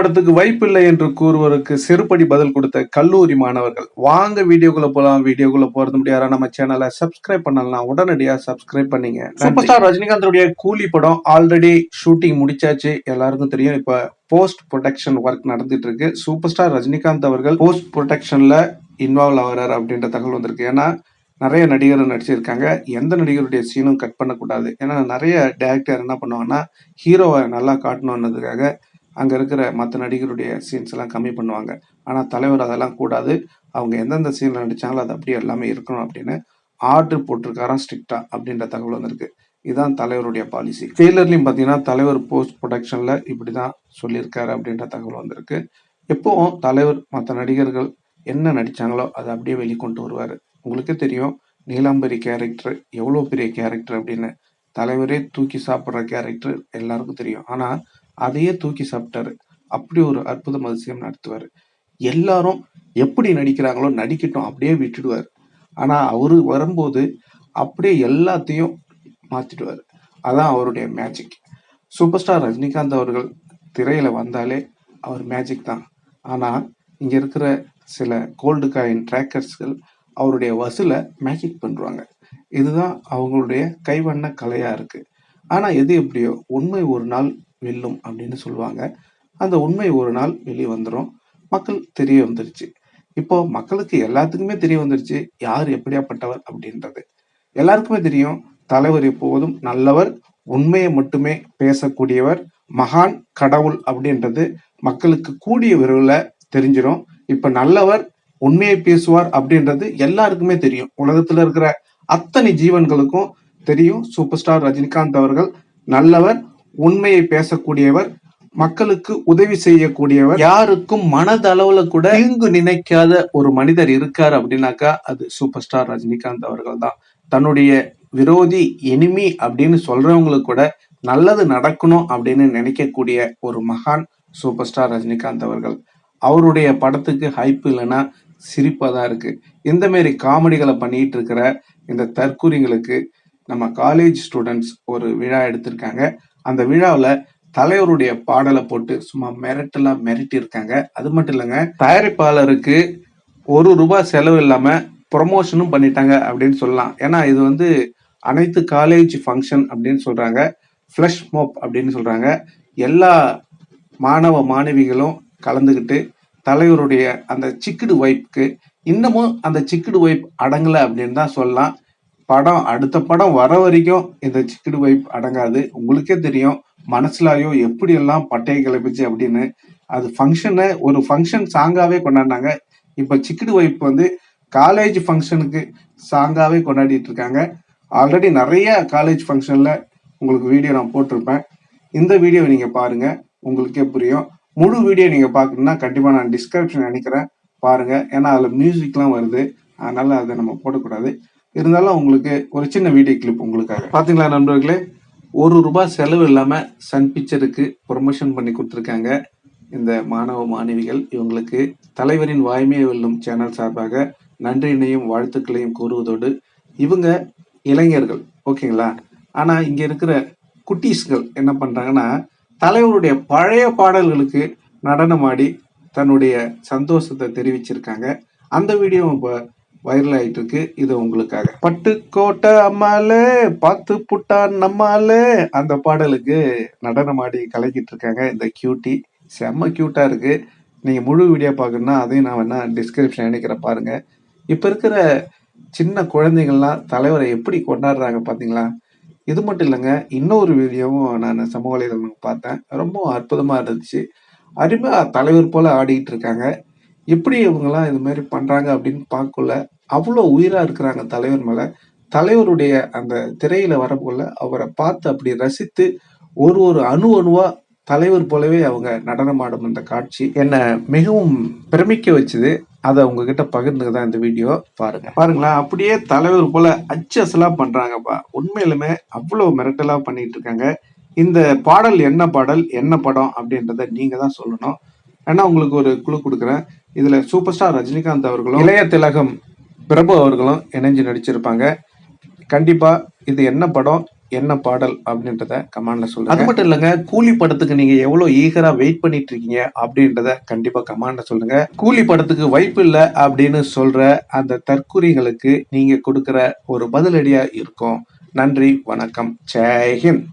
படத்துக்கு வாய்ப்பில்லை என்று கூறுவதற்கு செருப்படி பதில் கொடுத்த கல்லூரி மாணவர்கள் வாங்க வீடியோக்குள்ள போலாம். வீடியோக்குள்ள போறது முடியாத நம்ம சேனலை சப்ஸ்கிரைப் பண்ணலாம் உடனடியா சப்ஸ்கிரைப் பண்ணீங்க. சூப்பர் ஸ்டார் ரஜினிகாந்தோடைய கூலி படம் ஆல்ரெடி ஷூட்டிங் முடிச்சாச்சு. எல்லாருக்கும் தெரியும். இப்ப போஸ்ட் ப்ரொடக்ஷன் ஒர்க் நடந்துட்டு இருக்கு. சூப்பர் ஸ்டார் ரஜினிகாந்த் அவர்கள் போஸ்ட் ப்ரொடக்ஷன்ல இன்வால்வ் ஆகிறார் அப்படின்ற தகவல் வந்திருக்கு. ஏன்னா நிறைய நடிகர்கள் நடிச்சிருக்காங்க. எந்த நடிகருடைய சீனும் கட் பண்ணக்கூடாது. ஏன்னா நிறைய டேரக்டர் என்ன பண்ணுவாங்கன்னா ஹீரோவை நல்லா காட்டணுன்றதுக்காக அங்கே இருக்கிற மற்ற நடிகருடைய சீன்ஸ் எல்லாம் கம்மி பண்ணுவாங்க. ஆனால் தலைவர் அதெல்லாம் கூடாது. அவங்க எந்தெந்த சீனில் நடித்தாங்களோ அது அப்படியே எல்லாமே இருக்கணும் அப்படின்னு ஆர்டர் போட்டிருக்காராம் ஸ்ட்ரிக்டா அப்படின்ற தகவல் வந்திருக்கு. இதுதான் தலைவருடைய பாலிசி ட்ரெய்லர்லையும் பார்த்தீங்கன்னா தலைவர் போஸ்ட் ப்ரொடக்ஷனில் இப்படி தான் சொல்லியிருக்காரு அப்படின்ற தகவல் வந்திருக்கு. எப்போவும் தலைவர் மற்ற நடிகர்கள் என்ன நடிச்சாங்களோ அதை அப்படியே வெளிக்கொண்டு வருவார். உங்களுக்கே தெரியும் நீலாம்பரி கேரக்டர் எவ்வளோ பெரிய கேரக்டர் அப்படின்னு. தலைவரே தூக்கி சாப்பிட்ற கேரக்டர் எல்லாருக்கும் தெரியும். ஆனால் அதையே தூக்கி சாப்பிட்டாரு. அப்படி ஒரு அற்புதம் அதிசயம் நடத்துவார். எல்லாரும் எப்படி நடிக்கிறாங்களோ நடிக்கட்டும் அப்படியே விட்டுடுவார். ஆனால் அவரு வரும்போது அப்படியே எல்லாத்தையும் மாற்றிடுவார் அதான் அவருடைய மேஜிக் சூப்பர் ஸ்டார் ரஜினிகாந்த் அவர்கள் திரையில் வந்தாலே அவர் மேஜிக் தான். ஆனால் இங்கே இருக்கிற சில கோல்டு காயின் ட்ராக்கர்ஸ்கள் அவருடைய வசூலை மேஜிக் பண்ணுவாங்க இதுதான் அவங்களுடைய கைவண்ண கலையாக இருக்குது ஆனால் எது எப்படியோ உண்மை ஒரு நாள் வெல்லும் அப்படின்னு சொல்லுவாங்க. அந்த உண்மை ஒரு நாள் வெளியே வந்துடும் மக்கள் தெரிய வந்துருச்சு. இப்போ மக்களுக்கு எல்லாத்துக்குமே தெரிய வந்துருச்சு. யார் எப்படியாப்பட்டவர் அப்படின்றது. எல்லாருக்குமே தெரியும். தலைவர் எப்போதும் நல்லவர் உண்மையை மட்டுமே பேசக்கூடியவர் மகான் கடவுள் அப்படின்றது மக்களுக்கு கூடிய விரைவில் தெரிஞ்சிடும் இப்ப நல்லவர் உண்மையை பேசுவார் அப்படின்றது எல்லாருக்குமே தெரியும். உலகத்துல இருக்கிற அத்தனை ஜீவன்களுக்கும் தெரியும். சூப்பர் ஸ்டார் ரஜினிகாந்த் அவர்கள் நல்லவர் உண்மையை பேசக்கூடியவர் மக்களுக்கு உதவி செய்யக்கூடியவர். யாருக்கும் மனதளவுல கூட தீங்கு நினைக்காத ஒரு மனிதர் இருக்காரு அப்படின்னாக்கா அது சூப்பர் ஸ்டார் ரஜினிகாந்த் அவர்கள் தான் தன்னுடைய விரோதி எனிமி அப்படின்னு சொல்றவங்களுக்கு கூட நல்லது நடக்கணும் அப்படின்னு நினைக்கக்கூடிய ஒரு மகான் சூப்பர் ஸ்டார் ரஜினிகாந்த் அவர்கள். அவருடைய படத்துக்கு ஹைப் இல்லைன்னா சிரிப்பாக தான் இருக்கு. இந்த மாரி காமெடிகளை பண்ணிட்டு இருக்கிற இந்த தற்கூரிங்களுக்கு நம்ம காலேஜ் ஸ்டூடெண்ட்ஸ் ஒரு விழா எடுத்திருக்காங்க. அந்த விழாவில் தலைவருடைய பாடலை போட்டு சும்மா மிரட்டெல்லாம் மிரட்டி இருக்காங்க அது மட்டும் இல்லைங்க தயாரிப்பாளருக்கு ஒரு ரூபாய் செலவு இல்லாமல் ப்ரொமோஷனும் பண்ணிட்டாங்க அப்படின்னு சொல்லலாம். ஏன்னா இது வந்து அனைத்து காலேஜ் ஃபங்க்ஷன் அப்படின்னு சொல்கிறாங்க ஃப்ளஷ் மோப் அப்படின்னு சொல்கிறாங்க எல்லா மாணவ மாணவிகளும் கலந்துக்கிட்டு தலைவருடைய அந்த சிக்குடு வைப்புக்கு இன்னமும் அந்த சிக்குடு வைப் அடங்கலை அப்படின்னு தான் சொல்லலாம். படம் அடுத்த படம் வர வரைக்கும் இந்த சிக்குடு வைப் அடங்காது. உங்களுக்கே தெரியும் மனசுலாயோ எப்படி எல்லாம் பட்டையை கிளப்பிச்சு அப்படின்னு. அது ஃபங்க்ஷனை ஒரு ஃபங்க்ஷன் சாங்காவே கொண்டாடினாங்க. இப்ப சிக்குடு வைப் வந்து காலேஜ் ஃபங்க்ஷனுக்கு சாங்காவே கொண்டாடிட்டு இருக்காங்க. ஆல்ரெடி நிறைய காலேஜ் ஃபங்க்ஷன்ல உங்களுக்கு வீடியோ நான் போட்டிருப்பேன். இந்த வீடியோவை நீங்க பாருங்க உங்களுக்கே புரியும். முழு வீடியோ நீங்க பார்க்கணுன்னா கண்டிப்பா நான் டிஸ்கிரிப்ஷன் நினைக்கிறேன். பாருங்க ஏன்னா அதுல மியூசிக்லாம் வருது. அதனால அதை நம்ம போடக்கூடாது. இருந்தாலும் உங்களுக்கு ஒரு சின்ன வீடியோ கிளிப் உங்களுக்காக. பாத்தீங்களா நண்பர்களே? ஒரு ரூபாய் செலவு இல்லாம சன் பிக்சருக்கு ப்ரொமோஷன் பண்ணி கொடுத்துருக்காங்க இந்த மாணவ மாணவிகள். இவங்களுக்கு தலைவரின் வாய்மையை வெல்லும் சேனல் சார்பாக நன்றியினையும் வாழ்த்துக்களையும் கூறுவதோடு இவங்க இளைஞர்கள் ஓகேங்களா? ஆனா இங்க இருக்கிற குட்டீஸ்கள் என்ன பண்றாங்கன்னா தலைவருடைய பழைய பாடல்களுக்கு நடனமாடி தன்னுடைய சந்தோஷத்தை தெரிவிச்சிருக்காங்க. அந்த வீடியோ இப்போ வைரல் ஆயிட்டு இருக்கு இது உங்களுக்காக. பட்டுக்கோட்டை அம்மாலே பார்த்து புட்டான் நம்மாலே அந்த பாடலுக்கு நடனமாடி கலக்கிட்டு இருக்காங்க இந்த கியூட்டி செம்ம கியூட்டா இருக்கு. நீங்க முழு வீடியோ பார்க்கணும்னா அதையும் நான் வேணா டிஸ்கிரிப்ஷன் நினைக்கிறேன் பாருங்க. இப்ப இருக்கிற சின்ன குழந்தைங்கள்லாம் தலைவரை எப்படி கொண்டாடுறாங்க பாத்தீங்களா? இது மட்டும் இல்லைங்க இன்னொரு வீடியோவும் நான் சமூக வலைதளம் பார்த்தேன். ரொம்ப அற்புதமா இருந்துச்சு. அருமையா தலைவர் போல ஆடிட்டு இருக்காங்க. எப்படி இவங்கெல்லாம் இது மாதிரி பண்றாங்க அப்படின்னு பார்க்கல அவ்வளோ உயிரா இருக்கிறாங்க தலைவர் மேல. தலைவருடைய அந்த திரையில வரக்குள்ள அவரை பார்த்து அப்படி ரசித்து ஒரு ஒரு அணு அணுவா தலைவர் போலவே அவங்க நடனமாடும் அந்த காட்சி. என்னை மிகவும் பிரமிக்க வச்சுது. அதை உங்ககிட்ட பகிர்ந்துக்க தான் இந்த வீடியோ. பாருங்க. பாருங்களேன் அப்படியே தலைவர் போல அச்சசலா பண்றாங்கப்பா. உண்மையிலுமே அவ்வளவு மிரட்டலா பண்ணிட்டு இருக்காங்க இந்த பாடல் என்ன பாடல் என்ன படம் அப்படின்றத நீங்க தான் சொல்லணும். ஏன்னா உங்களுக்கு ஒரு குழு கொடுக்குறேன். இதுல சூப்பர் ஸ்டார் ரஜினிகாந்த் அவர்களும் இளைய திலகம் பிரபு அவர்களும் இணைஞ்சு நடிச்சிருப்பாங்க. கண்டிப்பா இது என்ன படம் என்ன பாடல் அப்படின்றத கமெண்ட்ல சொல்லுங்க. அது மட்டும் இல்லைங்க கூலி படத்துக்கு நீங்க எவ்வளவு ஈகரா வெயிட் பண்ணிட்டு இருக்கீங்க அப்படின்றத கண்டிப்பா கமெண்ட்ல சொல்லுங்க. கூலி படத்துக்கு வாய்ப்பு இல்லை அப்படின்னு சொல்ற அந்த தற்குறிகளுக்கு நீங்க கொடுக்குற ஒரு பதிலடியா இருக்கும். நன்றி வணக்கம் ஜெய்ஹிந்த்